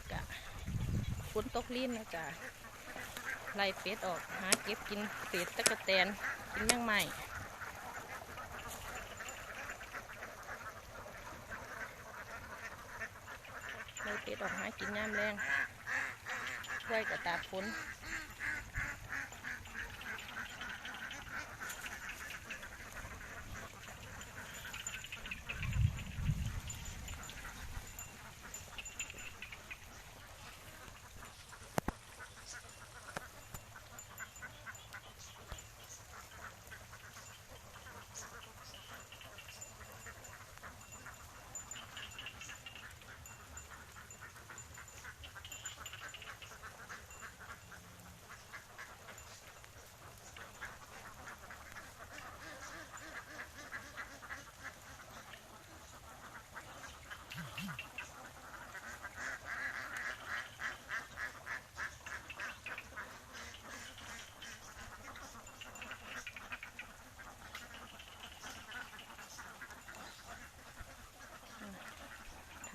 นี้ะฝนตกลิ้นนะจ๊ะไล่เป็ดออกหาเก็บกินเป็ดตะกะแตนกินย่างใหม่ไล่เป็ดออกหากินย่ามแรงช่วยกับตากฝน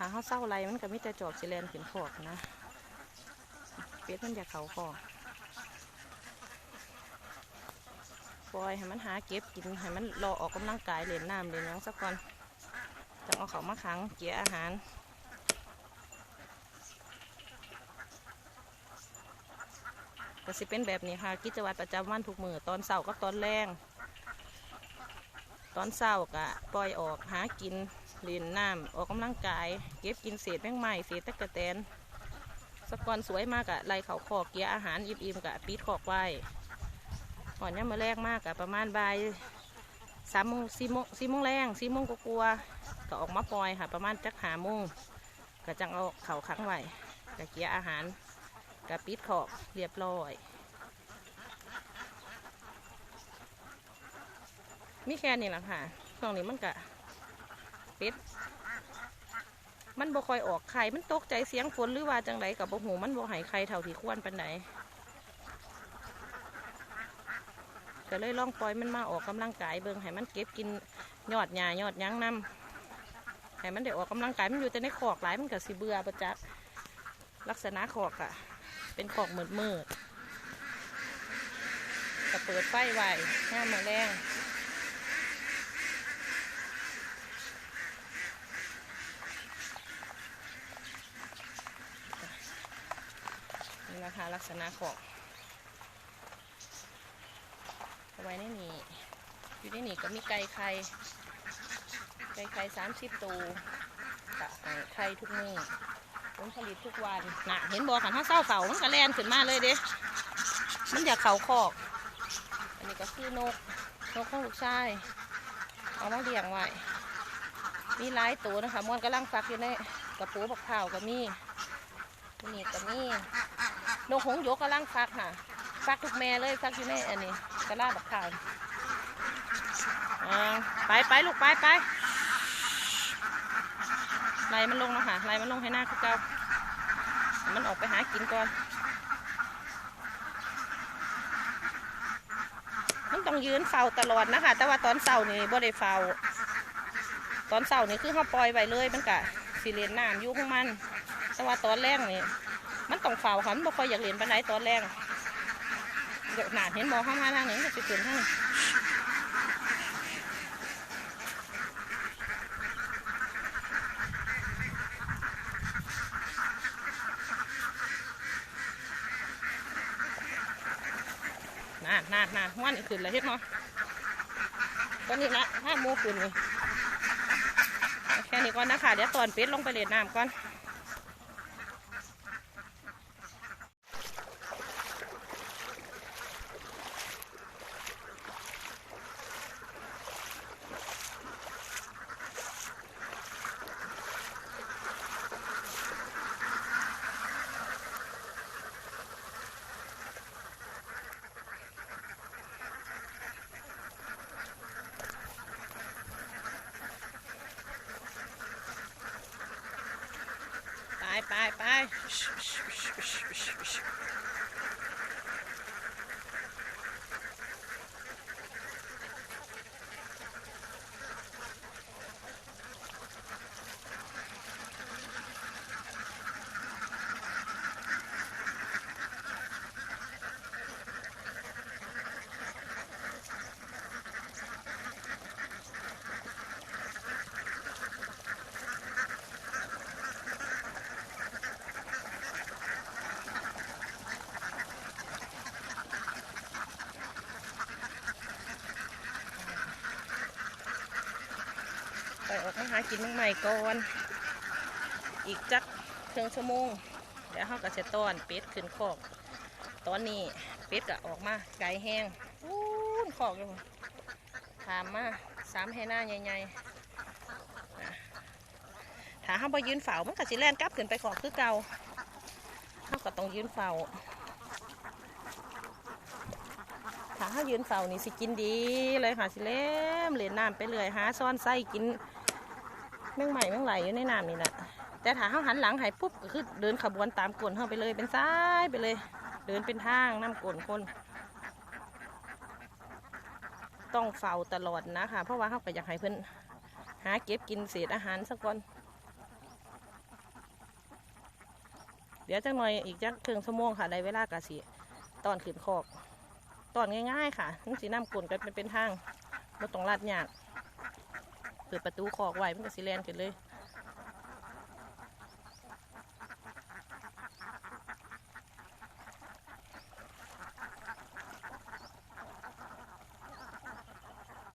าเขาเศร้าไรมันก็มีแต่จอบสิแลนขึ้นขอกนะเป็ดมันอยากเขาขอกปล่อยให้มันหาเก็บกินให้มันรอออกกำลังกายเล่นน้ำเล่นยังสักก่อนจะเอาเขามาขังเกี่ยอาหารก็สิเป็นแบบนี้ค่ะ กิจวัตรประจำวันทุกมือตอนเช้ากับตอนแรง ตอนเช้ากะปล่อยออกหากิน เล่นน้ำออกกำลังกาย เก็บกินเศษแมงไม้เศษตะกะแตนสกอนสวยมากอะไล่เขาคอกเกียอาหารอิ่มๆกะปิดคอกไว้ก่อนนี้มาแรกมากกะประมาณบ่ายสามโมงสี่โมงสี่โมงแรงสี่โมงก็กลัวก็ออกมาปล่อยค่ะ ประมาณจักหาโมงก็จังเอาเขาขังไว้กะเกียอาหารกะปิดคอกเรียบร้อยมีแค่นี้แหละค่ะช่วงนี้มันกะ เป็ดมันบ่คอยออกไข่ มันตกใจเสียงฝนหรือว่าจังไดกับบ่หูมันบ่หายไข่เท่าที่ควรปานใดก็เลยล่องปล่อยมันมาออกกำลังกายเบิ่งให้มันเก็บกินยอดหญ้ายอดยั้งนำให้มันได้ออกกำลังกายมันอยู่แต่ในขอกหลายมันก็สิเบื่อประจักลักษณะขอกอะเป็นขอกมืดมืดๆก็เปิดไฟไว้ห้ามาแรง นะคะ ลักษณะของเอาไว้ในนี้ อยู่ในนี้ก็มีไก่ไข่ ไก่ไข่สามสิบตัวกะไข่ทุกมื้อผลผลิตทุกวันน่ะเห็นบอกขันถ้าเศร้าเฝ้ามันก็แลนขึ้นมาเลยเด้ มันอยากเขาคอก อันนี้ก็คือนก นกของลูกชาย เอามาเลี้ยงไว้ มีหลายตัวนะคะมวนกำลังฟักอยู่ในกระปูบักเผาก็มีนี่ก็มี นกหงส์ยกกำลังฟักค่ะฟักทุกแม่เลยฟักอยู่ในอันนี้กระลาบักข่าวอ่าไปไปลูกไปไปไล่มันลงแล้วค่ะไล่มันลงให้หน้าคือเก่ามันออกไปหากินก่อนมันต้องยืนเฝ้าตลอดนะคะ แต่ว่าตอนเสาร์นี่บ่ได้เฝ้า ตอนเสาร์นี่คือเขาปล่อยไว้เลยมันกะสิเลียนน้ำยู่ของมัน แต่ว่าตอนแรกนี่ มันต้องเฝ้าค่ะมันบ่ค่อยอยากเรียนปานใดตอนแรกเดี๋ยวหนาเห็นมองข้างมาทางนี้ก็จะเปลี่ยนทางนาดนาดนาดห้วนอีกขึ้นเลยเฮ็ดเนาะตอนนี้ละห้าโมงขึ้นเอาแค่นี้ก่อนนะคะ เดี๋ยวตอนเป็ดลงไปเล่นน้ำก่อน ไปไป ไปออกมาหากินเมืองใหม่ก่อน อีกจักครึ่งชั่วโมง เดี๋ยวเขาก็จะต้อนเป็ดขึ้นคอก ตอนนี้เป็ดก็ออกมาไก่แห้งอู้นคอกเลยพุ่ถามมาสามให้หน้าใหญ่ๆถ้าเขาไปยืนเฝ้ามันก็สิแล่นกลับขึ้นไปขอกคือเก่าเขาก็ต้องยืนเฝ้าถ้าเขายืนเฝ้านี่สิกินดีเลยค่ะสิเล่มเล่นน้ำไปเลยหาซ่อนไส้กิน แมงใหม่แมงไหลอยู่ในน้ำนี่แหละแต่ถ้าเขาหันหลังใหายปุ๊บก็คือเดินขบวนตามกลนเขาไปเลยเป็นซ้ายไปเลย เดินเป็นทางน้ำกลนคนต้องเฝ้าตลอดนะคะเพราะว่าเขาก็อยากให้เพิ่นหาเก็บกินเศษอาหารสักก่อนเดี๋ยวจังหน่อยอีกจักครึ่งชั่วโมงค่ะได้เวลากะสิตอนขึ้นคอก ตอนง่ายๆค่ะมันสีน้ำกลนกันเป็นเป็นทางบ่ต้องลาดยาก เปิดประตูขอกไว้มันก็สิแลนกันเลย